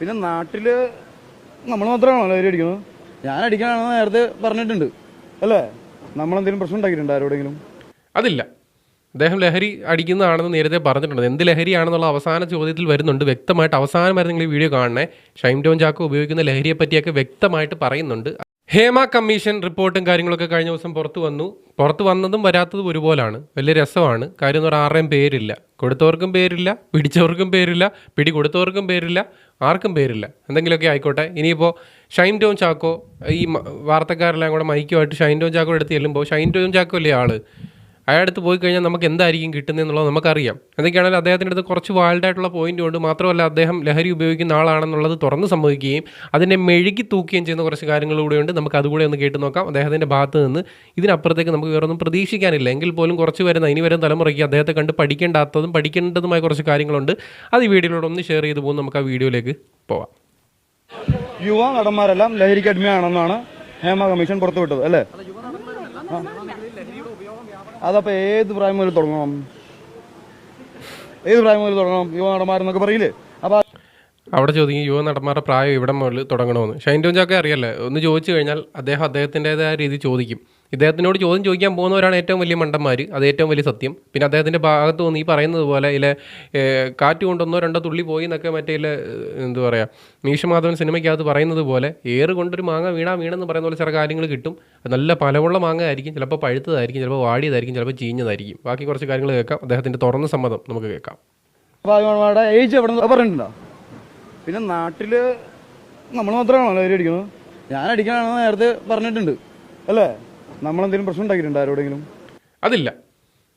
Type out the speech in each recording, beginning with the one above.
പിന്നെ നാട്ടിൽ നമ്മൾ മാത്രമാണോ ലഹരി അടിക്കുന്നത്? ഞാൻ അടിക്കാനാണെന്ന് നേരത്തെ പറഞ്ഞിട്ടുണ്ട്. അല്ലേ? നമ്മൾ നമ്മളെന്തെങ്കിലും പ്രശ്നം ഉണ്ടാക്കിയിട്ടുണ്ട് ആരോടെങ്കിലും? അതില്ല. അദ്ദേഹം ലഹരി അടിക്കുന്നതാണെന്ന് നേരത്തെ പറഞ്ഞിട്ടുണ്ട്. എന്ത് ലഹരിയാണെന്നുള്ള അവസാന ചോദ്യത്തിൽ വരുന്നുണ്ട്. വ്യക്തമായിട്ട് അവസാനം വരെ നിങ്ങൾ ഈ വീഡിയോ കാണണേ. ഷൈം ടോൺ ചാക്കോ ഉപയോഗിക്കുന്ന ലഹരിയെ പറ്റിയൊക്കെ വ്യക്തമായിട്ട് പറയുന്നുണ്ട്. ഹേമ കമ്മീഷൻ റിപ്പോർട്ടും കാര്യങ്ങളൊക്കെ കഴിഞ്ഞ ദിവസം പുറത്തു വന്നു. പുറത്തു വന്നതും വരാത്തതും ഒരുപോലാണ്. വലിയ രസമാണ്. കാര്യം എന്ന് പറഞ്ഞാൽ ആരുടെയും പേരില്ല. കൊടുത്തവർക്കും പേരില്ല പിടിച്ചവർക്കും പേരില്ല പിടി കൊടുത്തവർക്കും പേരില്ല ആർക്കും പേരില്ല. എന്തെങ്കിലുമൊക്കെ ആയിക്കോട്ടെ. ഇനിയിപ്പോൾ ഷൈൻ ടോൺ ചാക്കോ ഈ വാർത്തക്കാരെല്ലാം കൂടെ മൈക്കുമായിട്ട് ഷൈൻ ടോൺ ചാക്കോ എടുത്ത് ചെല്ലുമ്പോൾ ഷൈൻ ടോൺ ചാക്കോ അല്ലേ ആൾ? അയാളുടെ അടുത്ത് പോയി കഴിഞ്ഞാൽ നമുക്ക് എന്തായിരിക്കും കിട്ടുന്നത് എന്നുള്ളത് നമുക്കറിയാം. എന്തൊക്കെയാണെങ്കിലും അദ്ദേഹത്തിന്റെ അടുത്ത് കുറച്ച് വാൾഡ് ആയിട്ടുള്ള പോയിന്റ് കൊണ്ട് മാത്രമല്ല അദ്ദേഹം ലഹരി ഉപയോഗിക്കുന്ന ആളാണെന്നുള്ളത് തുറന്ന് സമ്മതിക്കുകയും അതിനെ മെഴുകി തൂക്കുകയും ചെയ്യുന്ന കുറച്ച് കാര്യങ്ങൾ ഉണ്ട്. നമുക്ക് അതുകൂടെ ഒന്ന് കേട്ട് നോക്കാം. അദ്ദേഹത്തിന്റെ ഭാഗത്ത് നിന്ന് ഇതിനപ്പുറത്തേക്ക് നമുക്ക് വേറെ ഒന്നും പ്രതീക്ഷിക്കാനില്ല. എങ്കിൽ പോലും കുറച്ച് വരുന്ന ഇനി വരുന്ന തലമുറയ്ക്ക് അദ്ദേഹത്തെ കണ്ട് പഠിക്കേണ്ടാത്തതും പഠിക്കേണ്ടതുമായ കുറച്ച് കാര്യങ്ങളുണ്ട്. അത് ഈ വീഡിയോയിലൂടെ ഒന്ന് ഷെയർ ചെയ്ത് പോകും നമുക്ക് ആ വീഡിയോയിലേക്ക് പോവാം. യുവ നടന്മാരെല്ലാം ലഹരിക്ക് അടിമയാണെന്നാണ് ഹേമ കമ്മീഷൻ പുറത്തുവിട്ടത് അല്ലേ? ആ. അതപ്പോ ഏത് പ്രായം മുതൽ തുടങ്ങണം? ഏത് പ്രായം മുതൽ തുടങ്ങണം? യുവ നടന്മാരെന്നൊക്കെ പറയില്ലേ? അപ്പോൾ അവിടെ ചോദിക്കും യുവ നടന്മാരുടെ പ്രായം ഇവിടെ മുതൽ തുടങ്ങണമെന്ന്. ഷൈൻ ടോഞ്ചൊക്കെ അറിയല്ലേ? ഒന്ന് ചോദിച്ചു കഴിഞ്ഞാൽ അദ്ദേഹം അദ്ദേഹത്തിന്റെതായ രീതി ചോദിക്കും. ഇദ്ദേഹത്തിനോട് ചോദ്യം ചോദിക്കാൻ പോകുന്നവരാണ് ഏറ്റവും വലിയ മണ്ടന്മാർ അത് ഏറ്റവും വലിയ സത്യം. പിന്നെ അദ്ദേഹത്തിന്റെ ഭാഗത്ത് നിന്ന് ഈ പറയുന്നത് പോലെ ഇല്ല കാറ്റ് കൊണ്ടൊന്നോ രണ്ടോ തുള്ളി പോയി എന്നൊക്കെ മറ്റേ എന്താ പറയുക മീശമാധവൻ സിനിമയ്ക്കകത്ത് പറയുന്നത് പോലെ ഏറ് കൊണ്ടൊരു മാങ്ങ വീണാ വീണെന്ന് പറയുന്ന പോലെ ചില കാര്യങ്ങൾ കിട്ടും. നല്ല പലവുള്ള മാങ്ങ ആയിരിക്കും ചിലപ്പോൾ പഴുത്തതായിരിക്കും ചിലപ്പോൾ വാടിയതായിരിക്കും ചിലപ്പോൾ ചീഞ്ഞതായിരിക്കും. ബാക്കി കുറച്ച് കാര്യങ്ങൾ കേൾക്കാം. അദ്ദേഹത്തിന്റെ തുറന്ന സമ്മതം നമുക്ക് കേൾക്കാം. ഏജ് പിന്നെ നാട്ടിൽ നമ്മൾ മാത്രമാണല്ലോ അടിക്കുന്നത് ഞാൻ അടിക്കാനാണെന്ന് നേരത്തെ പറഞ്ഞിട്ടുണ്ട്. അല്ലേ? നമ്മളെന്തെങ്കിലും പ്രശ്നം ഉണ്ടാക്കിയിട്ടുണ്ടോ ആരോടെങ്കിലും? അതില്ല.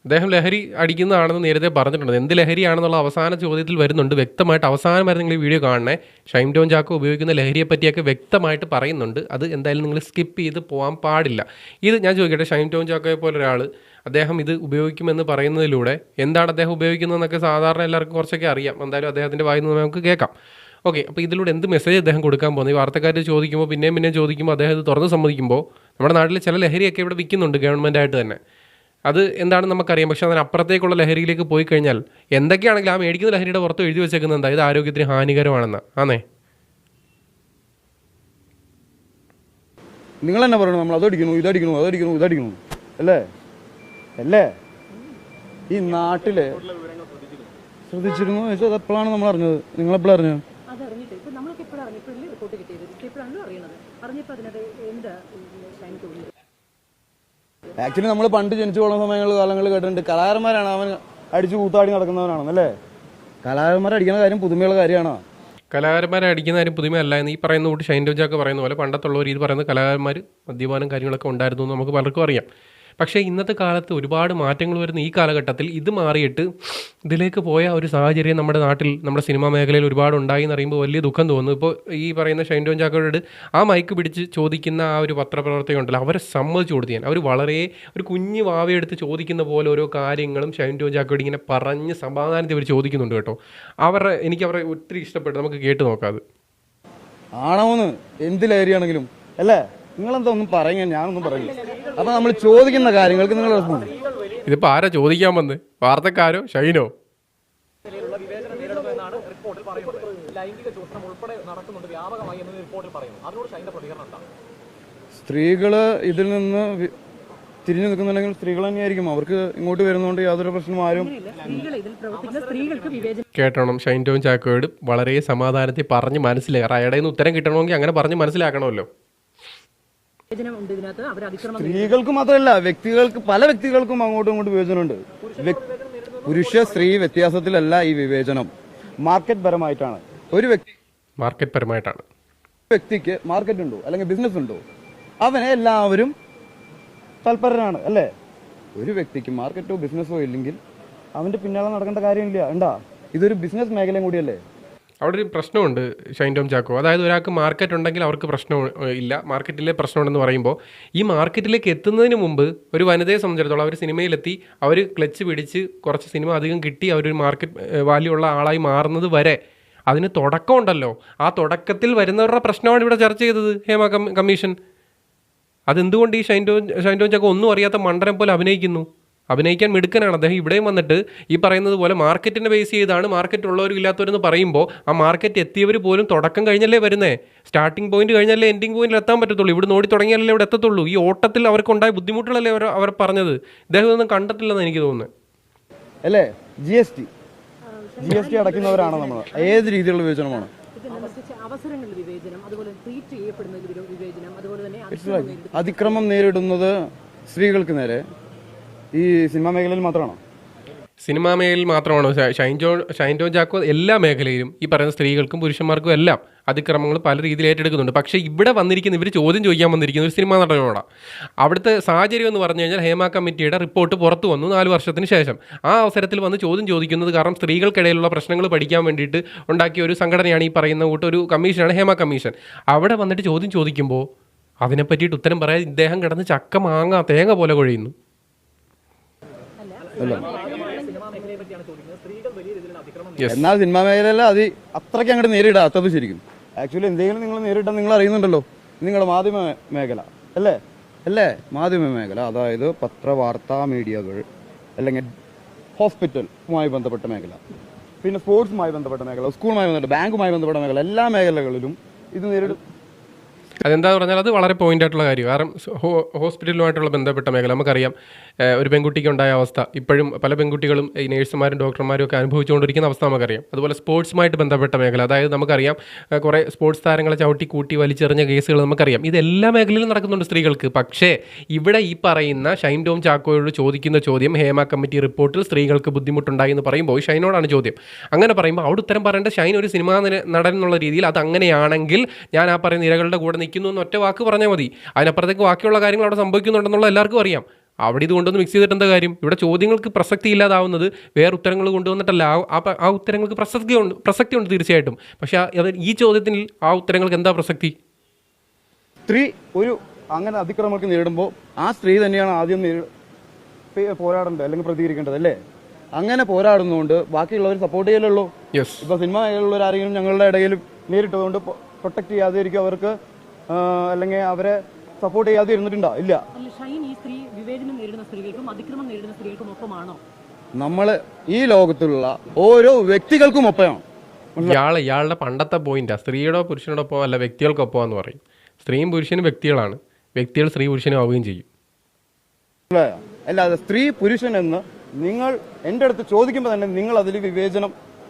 അദ്ദേഹം ലഹരി അടിക്കുന്നതാണെന്ന് നേരത്തെ പറഞ്ഞിട്ടുണ്ട്. എന്ത് ലഹരിയാണെന്നുള്ള അവസാന ചോദ്യത്തിൽ വരുന്നുണ്ട്. വ്യക്തമായിട്ട് അവസാനം വരെ നിങ്ങൾ ഈ വീഡിയോ കാണണേ. ഷൈം ടോൺ ചാക്കോ ഉപയോഗിക്കുന്ന ലഹരിയെ പറ്റിയൊക്കെ വ്യക്തമായിട്ട് പറയുന്നുണ്ട്. അത് എന്തായാലും നിങ്ങൾ സ്കിപ്പ് ചെയ്ത് പോകാൻ പാടില്ല. ഇത് ഞാൻ ചോദിക്കട്ടെ ഷൈം ടോൺ ചാക്കോയെ പോലെ ഒരാൾ അദ്ദേഹം ഇത് ഉപയോഗിക്കുമെന്ന് പറയുന്നതിലൂടെ എന്താണ് അദ്ദേഹം ഉപയോഗിക്കുന്നതെന്നൊക്കെ സാധാരണ എല്ലാവർക്കും കുറച്ചൊക്കെ അറിയാം. എന്തായാലും അദ്ദേഹത്തിന്റെ വായിൽ നിന്ന് നമുക്ക് കേൾക്കാം. ഓക്കെ അപ്പോൾ ഇതിലൂടെ എന്ത് മെസ്സേജ് അദ്ദേഹം കൊടുക്കാൻ പോകുന്നത് ഈ വാർത്തക്കാർ ചോദിക്കുമ്പോൾ പിന്നെയും പിന്നെയും ചോദിക്കുമ്പോൾ അദ്ദേഹം ഇത് തുറന്ന് സമ്മതിക്കുമ്പോൾ നമ്മുടെ നാട്ടിൽ ചില ലഹരിയൊക്കെ ഇവിടെ വിൽക്കുന്നുണ്ട് ഗവൺമെന്റായിട്ട് തന്നെ. അത് എന്താണെന്ന് നമുക്കറിയാം. പക്ഷെ അതിനപ്പുറത്തേക്കുള്ള ലഹരിയിലേക്ക് പോയി കഴിഞ്ഞാൽ എന്തൊക്കെയാണെങ്കിലും ആ മേടിക്കുന്ന ലഹരിയുടെ പുറത്ത് എഴുതി വെച്ചേക്കുന്നത് എന്താ? ഇത് ആരോഗ്യത്തിന് ഹാനികരമാണെന്ന്. ആണേ നിങ്ങൾ തന്നെ പറയണം നമ്മൾ അതടിക്കണു? ഇതടിക്കണു? അതടിക്കണു? ഇതടിക്കണു? അല്ലേ? അല്ലേ? ഈ നാട്ടിലെ ശ്രദ്ധിച്ചിരുന്നു? എപ്പോഴാണ് നമ്മൾ അറിഞ്ഞത്? നിങ്ങളെപ്പോഴാണ് അറിഞ്ഞത്? അതറിഞ്ഞിട്ട് ഇപ്പൊ നമ്മളൊക്കെ എപ്പോഴാണ് അറിഞ്ഞത് ഇപ്പോഴല്ലേ റിപ്പോർട്ട് കിട്ടിയത്? ഇപ്പോഴാണല്ലോ അറിയണത് അറിഞ്ഞപ്പോൾ അതിനത് എന്താ ഷൈൻ തോന്നിയത് ആക്ച്വലി നമ്മൾ പണ്ട് ജനിച്ചു പോകുന്ന സമയങ്ങളിൽ കാലങ്ങൾ കേട്ടിട്ടുണ്ട്. കലാകാരന്മാരാണ്. അവൻ അടിച്ചു കൂത്താടി നടക്കുന്നവനാണെന്നല്ലേ കലാകാരന്മാർ അടിക്കുന്ന കാര്യം പുതുമയുള്ള കാര്യമാണോ? കലാകാരന്മാരെ അടിക്കുന്ന കാര്യം പുതുമയല്ല എന്ന് ഈ പറയുന്ന കൂട്ടി ഷൈൻ രോജാക്ക് പറയുന്ന പോലെ പണ്ടത്തുള്ളവർ ഇത് പറയുന്ന കലാകാരന്മാർ മദ്യപാനം കാര്യങ്ങളൊക്കെ ഉണ്ടായിരുന്നു എന്ന് നമുക്ക് പലർക്കും അറിയാം. പക്ഷേ ഇന്നത്തെ കാലത്ത് ഒരുപാട് മാറ്റങ്ങൾ വരുന്ന ഈ കാലഘട്ടത്തിൽ ഇത് മാറിയിട്ട് ഇതിലേക്ക് പോയ ഒരു സാഹചര്യം നമ്മുടെ നാട്ടിൽ നമ്മുടെ സിനിമാ മേഖലയിൽ ഒരുപാട് ഉണ്ടായി എന്ന് അറിയുമ്പോൾ വലിയ ദുഃഖം തോന്നുന്നു. ഇപ്പോൾ ഈ പറയുന്ന ഷൈൻ ടോൺ ചാക്കോയോട് ആ മൈക്ക് പിടിച്ച് ചോദിക്കുന്ന ആ ഒരു പത്രപ്രവർത്തകർ ഉണ്ടല്ലോ അവരെ സമ്മതിച്ചു കൊടുത്തു ഞാൻ. അവർ വളരെ ഒരു കുഞ്ഞു വാവയെടുത്ത് ചോദിക്കുന്ന പോലെ ഓരോ കാര്യങ്ങളും ഷൈൻ ടോൺ ചാക്കോയോട് ഇങ്ങനെ പറഞ്ഞ് സമാധാനത്തിൽ അവർ ചോദിക്കുന്നുണ്ട് കേട്ടോ. അവരുടെ എനിക്ക് അവരെ ഒത്തിരി ഇഷ്ടപ്പെട്ടു നമുക്ക് കേട്ട് നോക്കാം അത്. ആണോന്ന് എന്ത് ലഹരിയാണെങ്കിലും. അല്ലേ? നിങ്ങളെന്താ ഒന്നും പറയുക ഞാനൊന്നും പറയില്ല അപ്പൊ നമ്മൾ ചോദിക്കുന്ന കാര്യങ്ങൾക്ക് നിങ്ങൾ റെസ്പോണ്ട് ഇതിപ്പോൾ ആരാ ചോദിക്കാൻ വന്ന്? വാർത്തക്കാരോ ഷൈനോ? സ്ത്രീകൾ ഇതിൽ നിന്ന് തിരിഞ്ഞു നിൽക്കുന്നുണ്ടെങ്കിൽ സ്ത്രീകൾ തന്നെയായിരിക്കും. അവർക്ക് ഇങ്ങോട്ട് വരുന്നതുകൊണ്ട് യാതൊരു പ്രശ്നവും ആരും കേട്ടോണം ഷൈൻ ടോം ചാക്കോയോട് വളരെ സമാധാനത്തിൽ പറഞ്ഞ് മനസ്സിലായി നിന്ന് ഉത്തരം കിട്ടണമെങ്കിൽ അങ്ങനെ പറഞ്ഞ് മനസ്സിലാക്കണമല്ലോ വിവേചനം ഉണ്ട് ഇതിനകത്ത് അവർ അതിക്രമം സ്ത്രീകൾക്ക് മാത്രമല്ല വ്യക്തികൾക്ക് പല വ്യക്തികൾക്കും അങ്ങോട്ടും ഇങ്ങോട്ടും വിവേചനമുണ്ട്. പുരുഷ സ്ത്രീ വ്യത്യാസത്തിലല്ല ഈ വിവേചനം. മാർക്കറ്റ് പരമായിട്ടാണ്. ഒരു വ്യക്തി മാർക്കറ്റ് പരമായിട്ടാണ്. വ്യക്തിക്ക് മാർക്കറ്റ് ഉണ്ടോ? അല്ലെങ്കിൽ ബിസിനസ് ഉണ്ടോ? അവനെ എല്ലാവരും തൽപരനാണ് അല്ലേ? ഒരു വ്യക്തിക്ക് മാർക്കറ്റോ ബിസിനസ്സോ ഇല്ലെങ്കിൽ അവന്റെ പിന്നാലെ നടക്കേണ്ട കാര്യമില്ല. ഉണ്ടാ ഇതൊരു ബിസിനസ് മേഖലയും കൂടിയല്ലേ? അവിടെ ഒരു പ്രശ്നമുണ്ട് ഷൈൻ ടോം ചാക്കോ. അതായത് ഒരാൾക്ക് മാർക്കറ്റ് ഉണ്ടെങ്കിൽ അവർക്ക് പ്രശ്നം ഇല്ല. മാർക്കറ്റിലെ പ്രശ്നമുണ്ടെന്ന് പറയുമ്പോൾ ഈ മാർക്കറ്റിലേക്ക് എത്തുന്നതിന് മുമ്പ് ഒരു വനിതയെ സംബന്ധിച്ചിടത്തോളം അവർ സിനിമയിലെത്തി അവർ ക്ലച്ച് പിടിച്ച് കുറച്ച് സിനിമ അധികം കിട്ടി അവരൊരു മാർക്കറ്റ് വാല്യൂ ഉള്ള ആളായി മാറുന്നത് വരെ. അതിന് തുടക്കമുണ്ടല്ലോ. ആ തുടക്കത്തിൽ വരുന്നവരുടെ പ്രശ്നമാണ് ഇവിടെ ചർച്ച ചെയ്തത് ഹേമ കമ്മീഷൻ. അതെന്തുകൊണ്ട് ഈ ഷൈൻ ടോൺ ഷൈൻ ടോൺ ചാക്കോ ഒന്നും അറിയാത്ത മണ്ഡലം പോലെ അഭിനയിക്കുന്നു? അഭിനയിക്കാൻ മിടുക്കനാണ്. അദ്ദേഹം ഇവിടെയും വന്നിട്ട് ഈ പറയുന്നത് പോലെ മാർക്കറ്റിനെ ബേസ് ചെയ്താണ്. മാർക്കറ്റ് ഉള്ളവരും ഇല്ലാത്തവരെന്ന് പറയുമ്പോൾ ആ മാർക്കറ്റ് എത്തിയവർ പോലും തുടക്കം കഴിഞ്ഞല്ലേ വരുന്നേ? സ്റ്റാർട്ടിംഗ് പോയിന്റ് കഴിഞ്ഞല്ലേ എൻഡിങ് പോയിന്റിൽ എത്താൻ പറ്റത്തുള്ളൂ. ഇവിടെ ഓടി തുടങ്ങിയാലല്ലേ ഇവിടെ എത്തത്തുള്ളൂ. ഈ ഓട്ടത്തിൽ അവർക്കുണ്ടായ ബുദ്ധിമുട്ടുകളല്ലേ അവർ അവർ പറഞ്ഞത്? ഇദ്ദേഹം ഒന്നും കണ്ടിട്ടില്ലെന്ന് എനിക്ക് തോന്നുന്നു അല്ലേ? G S T G S T അടയ്ക്കുന്നവരാണ് നമ്മൾ ഏത് രീതിയിലുള്ള വിവേചനമാണ്? അവസരങ്ങളിൽ വിവേചനം അതുപോലെ ട്രീറ്റ് ചെയ്യപ്പെടുന്നതിൽ ഒരു വിവേചനം അതുപോലെ തന്നെ അതിക്രമം അതിക്രമം നേരിടുന്നത് സ്ത്രീകൾക്ക് നേരെ. ഈ സിനിമാ മേഖലയിൽ മാത്രമാണോ? സിനിമാ മേഖലയിൽ മാത്രമാണോ? ഷൈൻജോ ഷൈൻ ജോ ഷൈൻ ജോൺ ചാക്കോ എല്ലാ മേഖലയിലും ഈ പറയുന്ന സ്ത്രീകൾക്കും പുരുഷന്മാർക്കും എല്ലാം അതിക്രമങ്ങൾ പല രീതിയിൽ ഏറ്റെടുക്കുന്നുണ്ട്. പക്ഷേ ഇവിടെ വന്നിരിക്കുന്ന ഇവർ ചോദ്യം ചോദിക്കാൻ വന്നിരിക്കുന്ന ഒരു സിനിമാ നടനോടാണ് അവിടുത്തെ സാഹചര്യം എന്ന് പറഞ്ഞു കഴിഞ്ഞാൽ ഹേമ കമ്മിറ്റിയുടെ റിപ്പോർട്ട് പുറത്തു വന്നു നാല് വർഷത്തിന് ശേഷം. ആ അവസരത്തിൽ വന്ന് ചോദ്യം ചോദിക്കുന്നത് കാരണം സ്ത്രീകൾക്കിടയിലുള്ള പ്രശ്നങ്ങൾ പഠിക്കാൻ വേണ്ടിയിട്ട് ഉണ്ടാക്കിയ ഒരു സംഘടനയാണ് ഈ പറയുന്ന കൂട്ട് ഒരു കമ്മീഷനാണ് ഹേമ കമ്മീഷൻ. അവിടെ വന്നിട്ട് ചോദ്യം ചോദിക്കുമ്പോൾ അതിനെ പറ്റിയിട്ട് ഉത്തരം പറയാൻ ഇദ്ദേഹം കിടന്ന് ചക്ക മാങ്ങ തേങ്ങ പോലെ കൊഴിയുന്നു. എന്നാൽ സിനിമാ മേഖലയിൽ അത് അത്രയ്ക്ക് അങ്ങോട്ട് നേരിടാത്തത് ശരിക്കും. ആക്ച്വലി എന്തെങ്കിലും നിങ്ങൾ നേരിട്ടാൽ നിങ്ങൾ അറിയുന്നുണ്ടല്ലോ. നിങ്ങളുടെ മാധ്യമ മേഖല അല്ലേ? അല്ലേ? മാധ്യമ മേഖല അതായത് പത്ര വാർത്താ മീഡിയകൾ അല്ലെങ്കിൽ ഹോസ്പിറ്റലുമായി ബന്ധപ്പെട്ട മേഖല പിന്നെ സ്പോർട്സുമായി ബന്ധപ്പെട്ട മേഖല സ്കൂളുമായി ബന്ധപ്പെട്ട ബാങ്കുമായി ബന്ധപ്പെട്ട മേഖല എല്ലാ മേഖലകളിലും ഇത് നേരിടും. അതെന്താ പറഞ്ഞാൽ അത് വളരെ പോയിന്റ് ആയിട്ടുള്ള കാര്യം. കാരണം ഹോസ്പിറ്റലുമായിട്ടുള്ള ബന്ധപ്പെട്ട മേഖല. നമുക്കറിയാം ഒരു പെൺകുട്ടിക്ക് ഉണ്ടായ അവസ്ഥ ഇപ്പോഴും പല പെൺകുട്ടികളും ഈ നേഴ്സുമാരും ഡോക്ടർമാരും ഒക്കെ അനുഭവിച്ചുകൊണ്ടിരിക്കുന്ന അവസ്ഥ നമുക്കറിയാം. അതുപോലെ സ്പോർട്സുമായിട്ട് ബന്ധപ്പെട്ട മേഖല. അതായത് നമുക്കറിയാം കുറേ സ്പോർട്സ് താരങ്ങളെ ചവിട്ടി കൂട്ടി വലിച്ചെറിഞ്ഞ കേസുകൾ നമുക്കറിയാം. ഇത് എല്ലാ മേഖലയിലും നടക്കുന്നുണ്ട് സ്ത്രീകൾക്ക്. പക്ഷേ ഇവിടെ ഈ പറയുന്ന ഷൈൻ ടോം ചാക്കോയോട് ചോദിക്കുന്ന ചോദ്യം ഹേമ കമ്മിറ്റി റിപ്പോർട്ടിൽ സ്ത്രീകൾക്ക് ബുദ്ധിമുട്ടുണ്ടായി എന്ന് പറയുമ്പോൾ ഷൈനോടാണ് ചോദ്യം. അങ്ങനെ പറയുമ്പോൾ അവിടെ ഉത്തരം പറയേണ്ട ഷൈൻ ഒരു സിനിമാ നടൻ എന്നുള്ള രീതിയിൽ അത് അങ്ങനെയാണെങ്കിൽ ഞാൻ ആ പറയുന്ന ഇരകളുടെ കൂടെ നിൽക്കുന്നു എന്ന് ഒറ്റ വാക്ക് പറഞ്ഞാൽ മതി. അതിനപ്പുറത്തേക്ക് ബാക്കിയുള്ള കാര്യങ്ങൾ അവിടെ സംഭവിക്കുന്നുണ്ടെന്നുള്ള എല്ലാവർക്കും അറിയാം. അവിടെ ഇത് കൊണ്ടൊന്ന് മിക്സ് ചെയ്തിട്ട് എന്താ കാര്യം? ഇവിടെ ചോദ്യങ്ങൾക്ക് പ്രസക്തി ഇല്ലാതാവുന്നത് വേറെ ഉത്തരങ്ങൾ കൊണ്ടുവന്നിട്ടല്ല. ആ- ആ ഉത്തരങ്ങൾക്ക് പ്രസക്തി ഉണ്ട് പ്രസക്തി ഉണ്ട് തീർച്ചയായിട്ടും. പക്ഷേ അത് ഈ ചോദ്യത്തിൽ ആ ഉത്തരങ്ങൾക്ക് എന്താ പ്രസക്തി? സ്ത്രീ ഒരു അങ്ങനെ അതിക്രമങ്ങൾക്ക് നേരിടുമ്പോൾ ആ സ്ത്രീ തന്നെയാണ് ആദ്യം പോരാടേണ്ടത് അല്ലെങ്കിൽ പ്രതികരിക്കേണ്ടത് അല്ലേ? അങ്ങനെ പോരാടുന്നതുകൊണ്ട് ബാക്കിയുള്ളവർ സപ്പോർട്ട് ചെയ്യലുള്ളൂ ഇപ്പൊ സിനിമ ആരെങ്കിലും ഞങ്ങളുടെ ഇടയിൽ നേരിട്ടതുകൊണ്ട് പ്രൊട്ടക്ട് ചെയ്യാതെ ഇരിക്കും. അവർക്ക് അല്ലെങ്കിൽ അവരെ സപ്പോർട്ട് ചെയ്യാതെ ഇരുന്നിട്ടുണ്ടോ? ഇല്ല. നമ്മൾ ഈ സ്ത്രീ വിവേചനം സ്ത്രീകൾക്കും അതിക്രമം നേരിടുന്ന സ്ത്രീകൾക്കും ഒപ്പമാണോ നമ്മൾ ഈ ലോകത്തുള്ള ഓരോ വ്യക്തികൾക്കും ഒപ്പമാണ് ഇയാൾ ഇയാളുടെ പണ്ടത്തെ പോയിന്റാ സ്ത്രീയുടെ പുരുഷനോടൊപ്പം അല്ല വ്യക്തികൾക്കൊപ്പം എന്ന് പറയും. സ്ത്രീയും പുരുഷനും വ്യക്തികളാണ്. വ്യക്തികൾ സ്ത്രീ പുരുഷനും ആവുകയും ചെയ്യും? അല്ലാതെ സ്ത്രീ പുരുഷൻ എന്ന് നിങ്ങൾ എന്റെ അടുത്ത് ചോദിക്കുമ്പോൾ തന്നെ നിങ്ങൾ അതിൽ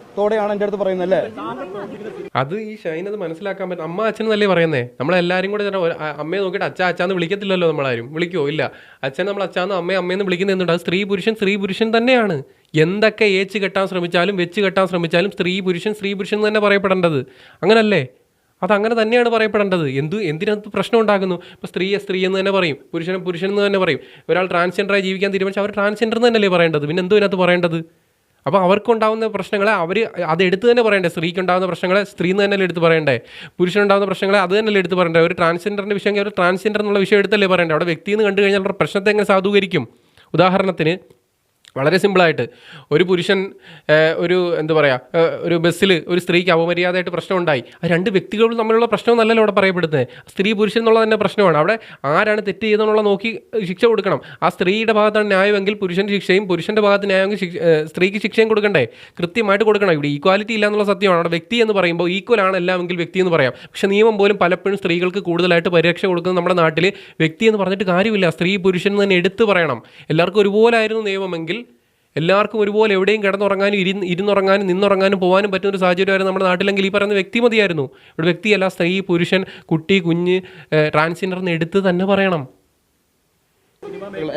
വിവേചനത്തോടെയാണ് എന്റെ അടുത്ത് പറയുന്നത് അല്ലേ? അത് ഈ ഷൈൻ അത് മനസ്സിലാക്കാൻ പറ്റും. അമ്മ അച്ഛനല്ലേ പറയുന്നേ? നമ്മളെല്ലാരും കൂടെ ചേട്ടാ അമ്മയെ നോക്കിയിട്ട് അച്ഛ അച്ഛാന്ന് വിളിക്കത്തില്ലല്ലോ നമ്മളാരും. വിളിക്കുമോ ഇല്ല. അച്ഛൻ നമ്മൾ അച്ഛാന്ന് അമ്മയെ അമ്മയെന്ന് വിളിക്കുന്നുണ്ട് അത് സ്ത്രീ പുരുഷൻ സ്ത്രീ പുരുഷൻ തന്നെയാണ്. എന്തൊക്കെ ഏച്ച് കെട്ടാൻ ശ്രമിച്ചാലും വെച്ച് കെട്ടാൻ ശ്രമിച്ചാലും സ്ത്രീ പുരുഷൻ സ്ത്രീ പുരുഷൻ തന്നെ പറയപ്പെടേണ്ടത്. അങ്ങനല്ലേ? അത് അങ്ങനെ തന്നെയാണ് പറയപ്പെടേണ്ടത്. എന്ത് എന്തിനകത്ത് പ്രശ്നം ഉണ്ടാകുന്നു? ഇപ്പോൾ സ്ത്രീയെ സ്ത്രീ എന്ന് തന്നെ പറയും. പുരുഷനെ പുരുഷൻ എന്ന് തന്നെ പറയും. ഒരാൾ ട്രാൻസ്ജെൻഡറായി ജീവിക്കാൻ തീരുമാനിച്ചാൽ അവർ ട്രാൻസ്ജെൻഡർ എന്ന് തന്നെയല്ലേ പറയേണ്ടത്? പിന്നെ എന്തോ ഇതിനകത്ത് പറയേണ്ടത്? അപ്പോൾ അവർക്കുണ്ടാവുന്ന പ്രശ്നങ്ങളെ അവർ അത് എടുത്ത് തന്നെ പറയണ്ടേ. സ്ത്രീക്കുണ്ടാകുന്ന പ്രശ്നങ്ങളെ സ്ത്രീ എന്ന് തന്നെയല്ലേ എടുത്ത് പറയണ്ടേ. പുരുഷനുണ്ടാകുന്ന പ്രശ്നങ്ങളെ അത് തന്നെയല്ലേ എടുത്ത് പറയണ്ടേ. ഒരു ട്രാൻസ്ജെൻഡറിന്റെ വിഷയം ഒരു ട്രാൻസ്ജെൻഡർ എന്നുള്ള വിഷയം എടുത്തല്ലേ പറയണ്ടേ. അവിടെ വ്യക്തി എന്ന് കണ്ടു കഴിഞ്ഞാൽ പ്രശ്നത്തെ എങ്ങനെ സാധൂകരിക്കും? ഉദാഹരണത്തിന് വളരെ സിമ്പിളായിട്ട്. ഒരു പുരുഷൻ ഒരു എന്താ പറയുക ഒരു ബസ്സിൽ ഒരു സ്ത്രീക്ക് അപമര്യാദയായിട്ട് പ്രശ്നം ഉണ്ടായി ആ രണ്ട് വ്യക്തികൾ തമ്മിലുള്ള പ്രശ്നമൊന്നല്ലല്ലോ അവിടെ പറയപ്പെടുന്നത്. സ്ത്രീ പുരുഷൻ എന്നുള്ള തന്നെ പ്രശ്നമാണ്. അവിടെ ആരാണ് തെറ്റ് ചെയ്തെന്നുള്ള നോക്കി ശിക്ഷ കൊടുക്കണം. ആ സ്ത്രീയുടെ ഭാഗത്താണ് ന്യായമെങ്കിൽ പുരുഷന്റെ ശിക്ഷയും പുരുഷന്റെ ഭാഗത്ത് ന്യായമെങ്കിൽ സ്ത്രീക്ക് ശിക്ഷയും കൊടുക്കണ്ടേ? കൃത്യമായിട്ട് കൊടുക്കണം. ഇവിടെ ഈക്വാലിറ്റി ഇല്ല എന്നുള്ള സത്യമാണ്. അവിടെ വ്യക്തി എന്ന് പറയുമ്പോൾ ഈക്വൽ ആണ് എല്ലാമെങ്കിൽ വ്യക്തി എന്ന് പറയാം. പക്ഷെ നിയമം പോലും പലപ്പോഴും സ്ത്രീകൾക്ക് കൂടുതലായിട്ട് പരിരക്ഷ കൊടുക്കുന്നത് നമ്മുടെ നാട്ടിൽ വ്യക്തി എന്ന് പറഞ്ഞിട്ട് കാര്യമില്ല. സ്ത്രീ പുരുഷൻ തന്നെ എടുത്തു പറയണം. എല്ലാവർക്കും ഒരുപോലെ ആയിരുന്നു നിയമമെങ്കിൽ എല്ലാവർക്കും ഒരുപോലെ എവിടെയും കിടന്നുറങ്ങാനും ഇരുന്ന് ഇരുന്നുറങ്ങാനും നിന്നുറങ്ങാനും പോകാനും പറ്റുന്ന ഒരു സാഹചര്യമായിരുന്നു നമ്മുടെ നാട്ടിലെങ്കിൽ ഈ പറയുന്ന വ്യക്തി മതിയായിരുന്നു. ഇവിടെ വ്യക്തിയല്ല സ്ത്രീ പുരുഷൻ കുട്ടി കുഞ്ഞ് ട്രാൻസ്ജെൻഡർ എന്ന് എടുത്ത് തന്നെ പറയണം.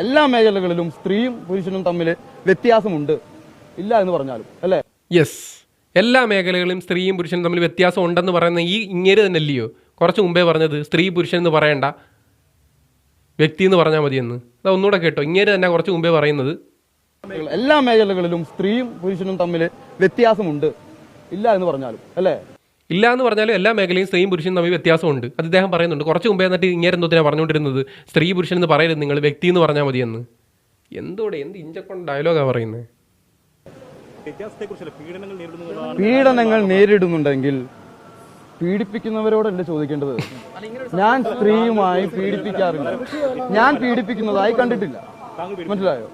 എല്ലാ മേഖലകളിലും സ്ത്രീയും പുരുഷനും തമ്മിൽ വ്യത്യാസമുണ്ട്. ഇല്ല എന്ന് പറഞ്ഞാലും അല്ലേ? യെസ് എല്ലാ മേഖലകളിലും സ്ത്രീയും പുരുഷനും തമ്മിൽ വ്യത്യാസം ഉണ്ടെന്ന് പറയുന്ന ഈ ഇങ്ങേര് തന്നെ അല്ലയോ കുറച്ച് മുമ്പേ പറഞ്ഞത് സ്ത്രീ പുരുഷൻ എന്ന് പറയണ്ട. വ്യക്തി എന്ന് പറഞ്ഞാൽ മതിയെന്ന്. അതാ ഒന്നുകൂടെ കേട്ടോ. ഇങ്ങേര് തന്നെ കുറച്ച് മുമ്പേ പറയുന്നത്. എല്ലാ മേഖലകളിലും സ്ത്രീയും പുരുഷനും തമ്മിൽ വ്യത്യാസമുണ്ട്. ഇല്ല എന്ന് പറഞ്ഞാലും അല്ലേ? ഇല്ല എന്ന് പറഞ്ഞാലും എല്ലാ മേഖലയും സ്ത്രീയും പുരുഷനും തമ്മിൽ വ്യത്യാസമുണ്ട്. അത് ഇദ്ദേഹം പറയുന്നുണ്ട്. കുറച്ച് മുമ്പേ എന്നിട്ട് ഇങ്ങനെ എന്തോത്തിനാണ് പറഞ്ഞുകൊണ്ടിരുന്നത്. സ്ത്രീ പുരുഷൻ എന്ന് പറയരുത് നിങ്ങൾ വ്യക്തി എന്ന് പറഞ്ഞാൽ മതിയെന്ന്. എന്തോടെ എന്ത് ഇഞ്ചക്കൊണ്ട് ഡയലോഗാണ് പറയുന്നത് പീഡനങ്ങൾ നേരിടുന്നുണ്ടെങ്കിൽ പീഡിപ്പിക്കുന്നവരോടല്ലേ ചോദിക്കേണ്ടത്? ഞാൻ സ്ത്രീയുമായി പീഡിപ്പിക്കാറില്ല. ഞാൻ പീഡിപ്പിക്കുന്നതായി കണ്ടിട്ടില്ല. മനസ്സിലായോ?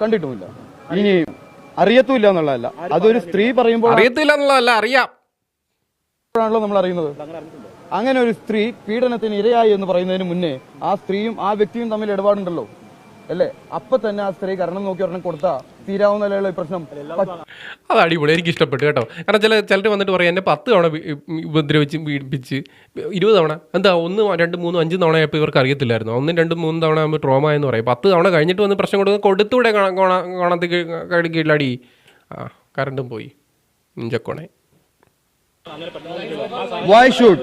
കണ്ടിട്ടുമില്ല. ഇനി അറിയത്തുമില്ല എന്നുള്ളതല്ല. അതൊരു സ്ത്രീ പറയുമ്പോൾ അറിയത്തില്ല എന്നുള്ളതല്ല അറിയാം. ആണല്ലോ നമ്മൾ അറിയുന്നത്. അങ്ങനെ ഒരു സ്ത്രീ പീഡനത്തിന് ഇരയായി എന്ന് പറയുന്നതിന് മുന്നേ ആ സ്ത്രീയും ആ വ്യക്തിയും തമ്മിൽ ഇടപാടുണ്ടല്ലോ. അല്ലേ? അപ്പൊ തന്നെ ആ സ്ത്രീ കരണം നോക്കി ഒരെണ്ണം കൊടുത്താ തീരാവുന്നല്ലോ ഈ പ്രശ്നം അത് അടിപൊളി. എനിക്ക് ഇഷ്ടപ്പെട്ടു കേട്ടോ. കാരണം ചില ചിലർ വന്നിട്ട് പറയാം എന്നെ പത്ത് തവണ ഉപദ്രവിച്ച് പീഡിപ്പിച്ച്. ഇരുപത് തവണ. എന്താ ഒന്ന് രണ്ട് മൂന്ന് അഞ്ച് തവണ ആയപ്പോൾ ഇവർക്ക് അറിയത്തില്ലായിരുന്നു. ഒന്നും രണ്ട് മൂന്ന് തവണ ആകുമ്പോൾ ട്രോമ എന്ന് പറയും. പത്ത് തവണ കഴിഞ്ഞിട്ട് വന്ന് പ്രശ്നം കൊടുത്ത് കൊടുത്തൂടെ കോണത്തിൽ കീഴിലടി ആ കറണ്ടും പോയി. ഇഞ്ചക്കോണേ. വൈ ഷുഡ്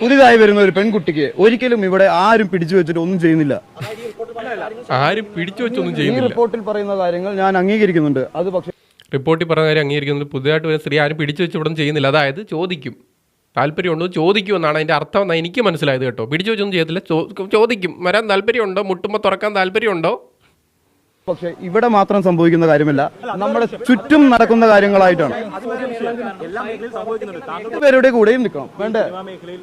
പുതിയതായി വരുന്ന ഒരു പെൺകുട്ടിക്ക് ഒരിക്കലും ഇവിടെ ആരും പിടിച്ചു വെച്ചിട്ട് ഒന്നും ചെയ്യുന്നില്ല. ആരും പിടിച്ചു വെച്ചൊന്നും ഈ ചെയ്യുന്നില്ല. റിപ്പോർട്ടിൽ പറയുന്ന കാര്യങ്ങൾ ഞാൻ അംഗീകരിക്കുന്നുണ്ട്. അത് പക്ഷേ റിപ്പോർട്ടിൽ പറഞ്ഞ കാര്യം അംഗീകരിക്കുന്നത് പുതിയതായിട്ട് വരുന്ന സ്ത്രീ ആരും പിടിച്ചു വെച്ച് ഇവിടെ ചെയ്യുന്നില്ല. അതായത് ചോദിക്കും. താല്പര്യമുണ്ടോ? ചോദിക്കുമെന്നാണ് അതിന്റെ അർത്ഥം എന്നാണ് എനിക്ക് മനസ്സിലായത് കേട്ടോ. പിടിച്ചു വെച്ചൊന്നും ചെയ്യത്തില്ല. ചോ- ചോദിക്കും. വരാൻ താല്പര്യമുണ്ടോ? മുട്ടുമ്പോൾ തുറക്കാൻ താല്പര്യമുണ്ടോ? പക്ഷെ ഇവിടെ മാത്രം സംഭവിക്കുന്ന കാര്യമല്ല. നമ്മുടെ ചുറ്റും നടക്കുന്ന കാര്യങ്ങളായിട്ടാണ്. പേരുടെ കൂടെയും നിൽക്കണം. വേണ്ടേ? സിനിമാ മേഖലയിൽ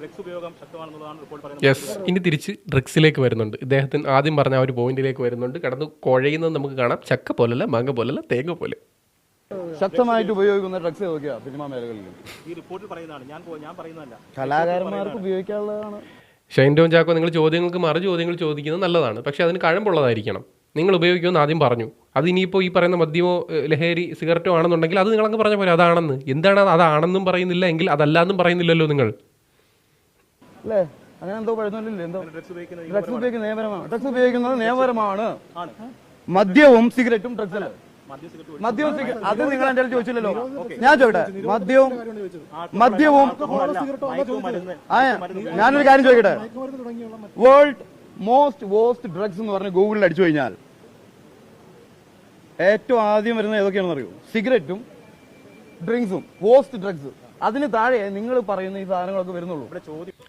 ഡ്രഗ്സ് ഉപയോഗം ശക്തമാണെന്നുള്ളതാണ് റിപ്പോർട്ട് പറയുന്നത് യെസ് ഇനി തിരിച്ച് ഡ്രഗ്സിലേക്ക് വരുന്നുണ്ട്. ഇദ്ദേഹത്തിന് ആദ്യം പറഞ്ഞ ആ ഒരു പോയിന്റിലേക്ക് വരുന്നുണ്ട്. കടന്ന് കുഴയുന്നത് നമുക്ക് കാണാം. ചക്ക പോലല്ല മാങ്ങ പോലല്ല തേങ്ങ പോലെ. ശക്തമായിട്ട് ഉപയോഗിക്കുന്ന ഡ്രഗ്സ് നോക്കിയാ സിനിമാ മേഖലകളിൽ? ഈ റിപ്പോർട്ടിൽ പറയുന്നതാണ്. ഞാൻ ഞാൻ പറയുന്നതല്ല. കലാകാരന്മാർക്ക് ഉപയോഗിക്കാനുള്ളതാണ് ഷൈൻ ടോൺ ചാക്കോ നിങ്ങൾ ചോദ്യങ്ങൾക്ക് മറു ചോദ്യങ്ങൾ ചോദിക്കുന്നത് നല്ലതാണ്. പക്ഷേ അതിന് കഴമ്പുള്ളതായിരിക്കണം. നിങ്ങൾ ഉപയോഗിക്കുമെന്ന് ആദ്യം പറഞ്ഞു അത് ഇനിയിപ്പോൾ ഈ പറയുന്ന മദ്യമോ ലഹരി സിഗരറ്റോ ആണെന്നുണ്ടെങ്കിൽ അത് നിങ്ങളങ്ങ് പറഞ്ഞ പോലെ അതാണെന്ന് എന്താണ് അത് അതാണെന്നും പറയുന്നില്ല എങ്കിൽ അതല്ല എന്നും പറയുന്നില്ലല്ലോ നിങ്ങൾ അല്ലേ അങ്ങനെ എന്തോ പഴുന്നില്ലേ എന്തോ ഡ്രഗ്സ് ഉപയോഗിക്കുന്നത് നിയമപരമാണ് ഡ്രഗ്സ് ഉപയോഗിക്കുന്നത് നിയമപരമാണ് മദ്യവും സിഗരറ്റും ഡ്രഗ്സ് അല്ല മദ്യവും സിഗരറ്റ് അത് നിങ്ങൾ എന്റെ അടുത്ത് ചോദിച്ചില്ലല്ലോ ഞാൻ ചോദിക്കട്ടെ മദ്യവും മദ്യവും ഞാനൊരു കാര്യം ചോദിക്കട്ടെ വേൾഡ് മോസ്റ്റ് വോസ്റ്റ് ഡ്രഗ്സ് എന്ന് പറഞ്ഞ് ഗൂഗിളിൽ അടിച്ചു കഴിഞ്ഞാൽ ഏറ്റവും ആദ്യം വരുന്നത് ഏതൊക്കെയാണെന്ന് അറിയൂ? സിഗരറ്റും ഡ്രിങ്ക്സും. വോസ്റ്റ് ഡ്രഗ്സ് അതിന് താഴെ നിങ്ങൾ പറയുന്ന ഈ സാധനങ്ങളൊക്കെ വരുന്നുള്ളൂ.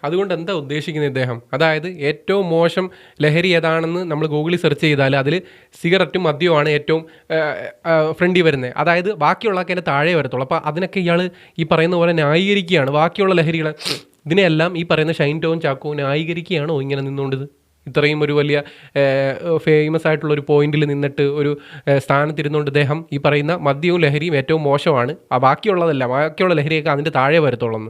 അതുകൊണ്ട് എന്താ ഉദ്ദേശിക്കുന്നത് ഇദ്ദേഹം? അതായത് ഏറ്റവും മോശം ലഹരി ഏതാണെന്ന് നമ്മൾ ഗൂഗിളിൽ സെർച്ച് ചെയ്താൽ അതിൽ സിഗരറ്റും മദ്യവുമാണ് ഏറ്റവും ഫ്രണ്ടി വരുന്നത്. അതായത് ബാക്കിയുള്ളതൊക്കെ അതിന്റെ താഴെ വരത്തുള്ളൂ. അപ്പോൾ അതിനൊക്കെ ഇയാൾ ഈ പറയുന്ന പോലെ ന്യായീകരിക്കുകയാണ്. ബാക്കിയുള്ള ലഹരികളെ ഇതിനെല്ലാം ഈ പറയുന്ന ഷൈൻ ടോൺ ചാക്കോ ന്യായീകരിക്കുകയാണോ ഇങ്ങനെ നിന്നുകൊണ്ടത്? ഇത്രയും ഒരു വലിയ ഫേമസ് ആയിട്ടുള്ള ഒരു പോയിന്റിൽ നിന്നിട്ട് ഒരു സ്ഥാനത്തിരുന്നുകൊണ്ട് ഇദ്ദേഹം ഈ പറയുന്ന മദ്യവും ലഹരിയും ഏറ്റവും മോശമാണ്. ആ ബാക്കിയുള്ളതല്ല ബാക്കിയുള്ള ലഹരിയൊക്കെ അതിന്റെ താഴെ വരത്തുള്ളൂ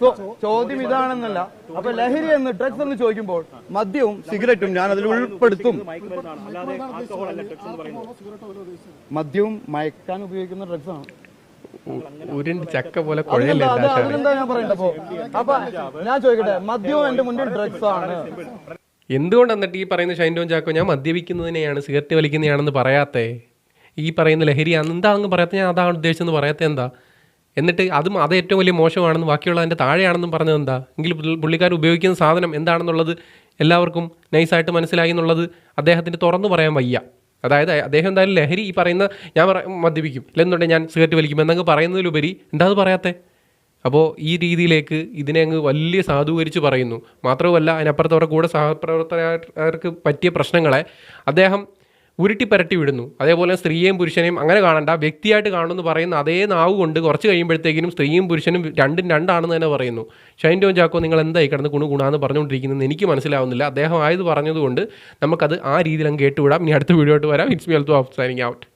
സോ ചോദ്യം ഇതാണെന്നല്ല. അപ്പൊ ലഹരി എന്ന് ഡ്രഗ്സ് എന്ന് ചോദിക്കുമ്പോൾ മദ്യവും സിഗരറ്റും ഞാൻ അതിൽ ഉൾപ്പെടുത്തും അല്ലാതെ ആൽക്കഹോൾ അല്ല ഡ്രഗ്സ് എന്ന് പറയുന്നത്. മദ്യവും മയക്കാൻ ഉപയോഗിക്കുന്ന ഡ്രഗ്സ് ആണ്. ഉരുണ്ട് ചക്ക പോലെ അതിനെന്താ ഞാൻ പറയണ്ട അപ്പൊ അപ്പൊ ഞാൻ ചോദിക്കട്ടെ മദ്യവും എന്റെ മുന്നിൽ ഡ്രഗ്സ് ആണ്. എന്തുകൊണ്ട് എന്നിട്ട് ഈ പറയുന്ന ഷൈൻഡോൻ ചാക്കോ ഞാൻ മദ്യപിക്കുന്നതിനെയാണ് സിഗരറ്റ് വലിക്കുന്നതാണെന്ന് പറയാത്തേ? ഈ പറയുന്ന ലഹരിയാണ് എന്താ അങ്ങ് പറയാത്ത? ഞാൻ അതാണ് ഉദ്ദേശിച്ചെന്ന് പറയാത്ത എന്താ? എന്നിട്ട് അതും അത് ഏറ്റവും വലിയ മോശമാണെന്ന് ബാക്കിയുള്ള അതിന്റെ താഴെയാണെന്നും പറഞ്ഞത് എന്താ? എങ്കിൽ പുള്ളിക്കാർ ഉപയോഗിക്കുന്ന സാധനം എന്താണെന്നുള്ളത് എല്ലാവർക്കും നൈസായിട്ട് മനസ്സിലായി എന്നുള്ളത് അദ്ദേഹത്തിന് തുറന്നു പറയാൻ വയ്യ. അതായത് അദ്ദേഹം എന്തായാലും ലഹരി ഈ പറയുന്ന ഞാൻ മദ്യപിക്കും. ഇല്ലെന്നുണ്ടെങ്കിൽ ഞാൻ സിഗരറ്റ് വലിക്കും എന്നങ്ങ് പറയുന്നതിലുപരി എന്താ അത് പറയാത്തേ? അപ്പോൾ ഈ രീതിയിലേക്ക് ഇതിനെ അങ്ങ് വലിയ സാധൂകരിച്ച് പറയുന്നു. മാത്രവുമല്ല അതിനപ്പുറത്ത് അവരുടെ കൂടെ സഹപ്രവർത്തകർക്ക് പറ്റിയ പ്രശ്നങ്ങളെ അദ്ദേഹം ഉരുട്ടി പരട്ടി വിടുന്നു. അതേപോലെ സ്ത്രീയെയും പുരുഷനെയും അങ്ങനെ കാണണ്ട. വ്യക്തിയായിട്ട് കാണുമെന്ന് പറയുന്ന അതേ നാവ് കൊണ്ട് കുറച്ച് കഴിയുമ്പോഴത്തേക്കിനും സ്ത്രീയും പുരുഷനും രണ്ടും രണ്ടാണെന്ന് തന്നെ പറയുന്നു. ഷൈൻ ടോൺ ചാക്കോ നിങ്ങൾ എന്തായി കിടന്ന് കുണു കുണാന്ന് പറഞ്ഞുകൊണ്ടിരിക്കുന്നത് എനിക്ക് മനസ്സിലാവുന്നില്ല. അദ്ദേഹം ആയത് പറഞ്ഞതുകൊണ്ട് നമുക്കത് ആ രീതിയിൽ അങ്ങ് കേട്ടുവിടാം. ഇനി അടുത്ത വീഡിയോ ആയിട്ട് വരാം. It's me off signing out